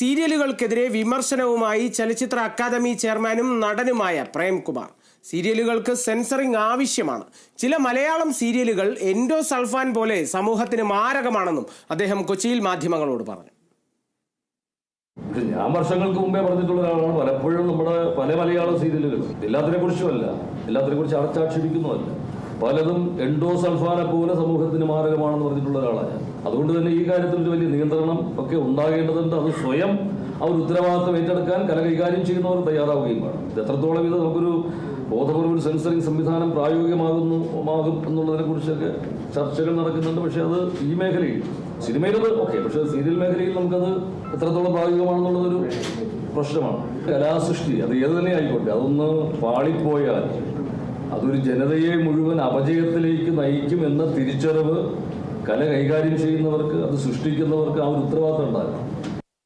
സീരിയലുകൾക്കെതിരെ വിമർശനവുമായി ചലച്ചിത്ര അക്കാദമി ചെയർമാനും നടനുമായ പ്രേംകുമാർ. സീരിയലുകൾക്ക് സെൻസറിംഗ് ആവശ്യമാണ്. ചില മലയാളം സീരിയലുകൾ എൻഡോ എൻഡോസൾഫാൻ പോലെ സമൂഹത്തിന് മാരകമാണെന്നും അദ്ദേഹം കൊച്ചിയിൽ മാധ്യമങ്ങളോട് പറഞ്ഞു. ഞാൻ വർഷങ്ങൾക്ക് മുമ്പേ പറഞ്ഞിട്ടുള്ള ഒരാളാണ്. പലപ്പോഴും നമ്മുടെ പല മലയാളം സീരിയലുകൾ എല്ലാത്തിനെ കുറിച്ചുമല്ല എല്ലാത്തിനെ കുറിച്ച് അടച്ചാക്ഷേപിക്കുന്നതല്ല. പലതും എൻഡോസൾഫാനെ പോലെ സമൂഹത്തിന് മാരകമാണെന്ന് പറഞ്ഞിട്ടുള്ള ഒരാളാണ് അതുകൊണ്ട് തന്നെ ഈ കാര്യത്തിൽ ഒരു വലിയ നിയന്ത്രണം ഒക്കെ ഉണ്ടാകേണ്ടതുണ്ട്. അത് സ്വയം അവർ ഉത്തരവാദിത്തം ഏറ്റെടുക്കാൻ കല കൈകാര്യം ചെയ്യുന്നവർ തയ്യാറാവുകയും വേണം. ഇത് എത്രത്തോളം ഇത് നമുക്കൊരു ബോധപൂർവ ഒരു സെൻസറിങ് സംവിധാനം പ്രായോഗികമാകുന്നു ആകും എന്നുള്ളതിനെ കുറിച്ചൊക്കെ ചർച്ചകൾ നടക്കുന്നുണ്ട്. പക്ഷെ അത് ഈ മേഖലയിൽ സിനിമയിലത് ഓക്കെ പക്ഷെ സീരിയൽ മേഖലയിൽ നമുക്കത് എത്രത്തോളം പ്രായോഗികമാണെന്നുള്ളതൊരു പ്രശ്നമാണ്. കലാസൃഷ്ടി അത് ഏത് തന്നെ ആയിക്കോട്ടെ അതൊന്ന് പാളിപ്പോയാൽ അതൊരു ജനതയെ മുഴുവൻ അപജയത്തിലേക്ക് നയിക്കും എന്ന തിരിച്ചറിവ് കല കൈകാര്യം ചെയ്യുന്നവർക്ക് അത് സൃഷ്ടിക്കുന്നവർക്ക് ആ ഒരു ഉത്തരവാദിത്തം ഉണ്ടാകും